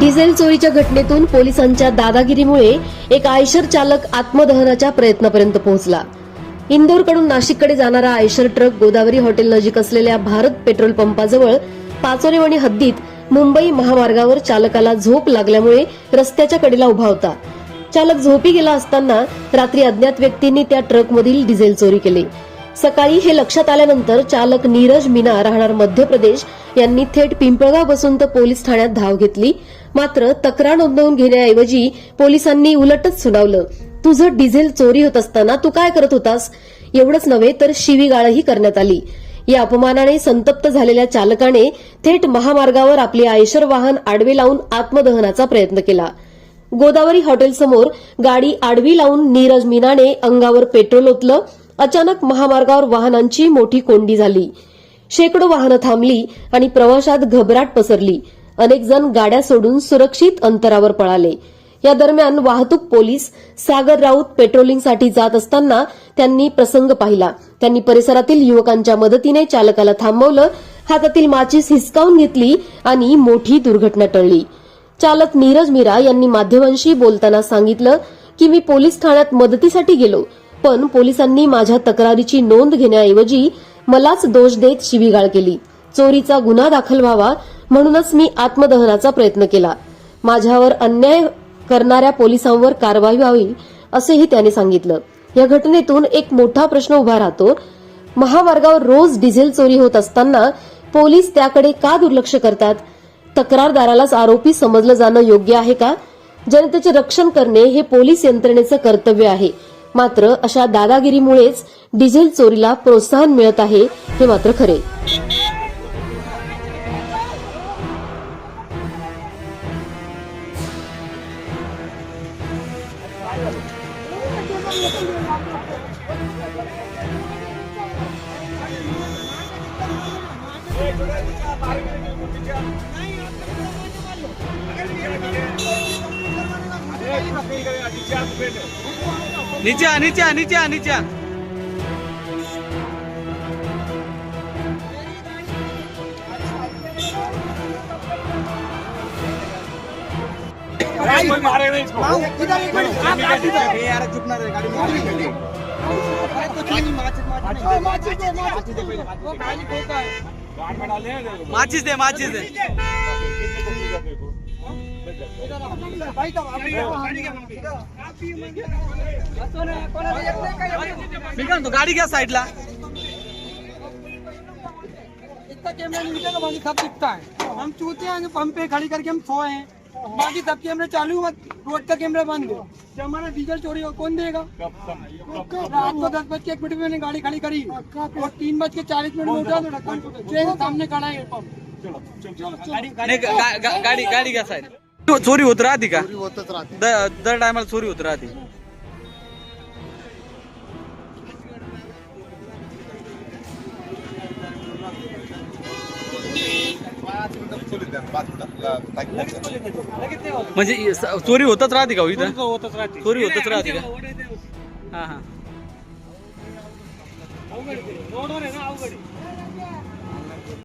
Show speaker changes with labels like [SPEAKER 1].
[SPEAKER 1] Diesel चोरीच्या घटनेतून पोलिसांच्या दादागिरीमुळे एक आयशर चालक आत्मदहनाच्या प्रयत्नापर्यंत पोहोचला. इंदोरकडून नाशिककडे जाणारा आयशर ट्रक गोदावरी हॉटेल नजीक असलेल्या भारत पेट्रोल पंपाजवळ पाचोरेवाणी हद्दीत मुंबई महामार्गावर चालकाला झोप लागल्यामुळे रस्त्याच्या कडेला उभा होता. चालक झोपी गेला असताना रात्री अज्ञात व्यक्तींनी त्या ट्रकमधील डिझेल चोरी केली. सकाळी हे लक्षात आल्यानंतर चालक नीरज मीना राहणार मध्य प्रदेश यांनी थेट पिंपळगाव बसून तर पोलीस ठाण्यात धाव घेतली. मात्र तक्रार नोंदवून घेण्याऐवजी पोलिसांनी उलटच सुनावलं. तुझं डिझेल चोरी होत असताना तू काय करत होतास? एवढंच नव्हे तर शिवीगाळही करण्यात आली. या अपमानाने संतप्त झालेल्या चालकाने थेट महामार्गावर आपले आयशर वाहन आडवे लावून आत्मदहनाचा प्रयत्न केला. गोदावरी हॉटेलसमोर गाडी आडवी लावून नीरज मीनाने अंगावर पेट्रोल ओतलं. अचानक महामार्गावर वाहनांची मोठी कोंडी झाली. शेकडो वाहनं थांबली आणि प्रवाशात घबराट पसरली. अनेक जण गाड्या सोडून सुरक्षित अंतरावर पळाले. या दरम्यान वाहतूक पोलीस सागर राऊत पेट्रोलिंगसाठी जात असताना त्यांनी प्रसंग पाहिला. त्यांनी परिसरातील युवकांच्या मदतीने चालकाला थांबवलं हातातील माचीस हिसकावून घेतली आणि मोठी दुर्घटना टळली. चालक नीरज मीरा यांनी माध्यमांशी बोलताना सांगितलं की मी पोलीस ठाण्यात मदतीसाठी गेलो. पण पोलिसांनी माझ्या तक्रारीची नोंद घेण्याऐवजी मलाच दोष देत शिवीगाळ केली. चोरीचा गुन्हा दाखल व्हावा म्हणूनच मी आत्मदहनाचा प्रयत्न केला. माझ्यावर अन्याय करणाऱ्या पोलिसांवर कारवाई व्हावी असेही त्याने सांगितलं. या घटनेतून एक मोठा प्रश्न उभा राहतो. महामार्गावर रोज डिझेल चोरी होत असताना पोलीस त्याकडे का दुर्लक्ष करतात? तक्रारदारालाच आरोपी समजलं जाणं योग्य आहे का? जनतेचे रक्षण करणे हे पोलीस यंत्रणेचं कर्तव्य आहे. मात्र अशा दादागिरीमुळेच डिझेल चोरीला प्रोत्साहन मिळत आहे हे मात्र खरे
[SPEAKER 2] नीचे आ, नीचे आ, नीचे आ, नीचे आ. माचीस दे माचीस दे काय म्हणतो गाडी घ्या साईडला
[SPEAKER 3] इतना कैमरा नहीं मिलेगा बाकी सब दिखता है। हम चूते हैं पंप पे खड़ी करके हम सोए हैं। बाकी सब कैमरे चालू हैं रोड का कैमरा बंद है। जब हमारा डीजल चोरी हो कौन देगा? रात को दस बज के एक मिनट में मैंने गाड़ी खड़ी करी। और तीन बज के चालीस मिनट में उठा तो ट्रेन सामने खड़ा है
[SPEAKER 2] गाडी गाडी चोरी होत राहते का?
[SPEAKER 4] होतच राहते.
[SPEAKER 2] द- दर टायमाला चोरी होत राहते. म्हणजे स- चोरी होतच राहते का हो इथं?
[SPEAKER 3] होतच राहते.
[SPEAKER 2] चोरी होतच राहते का? हा हा.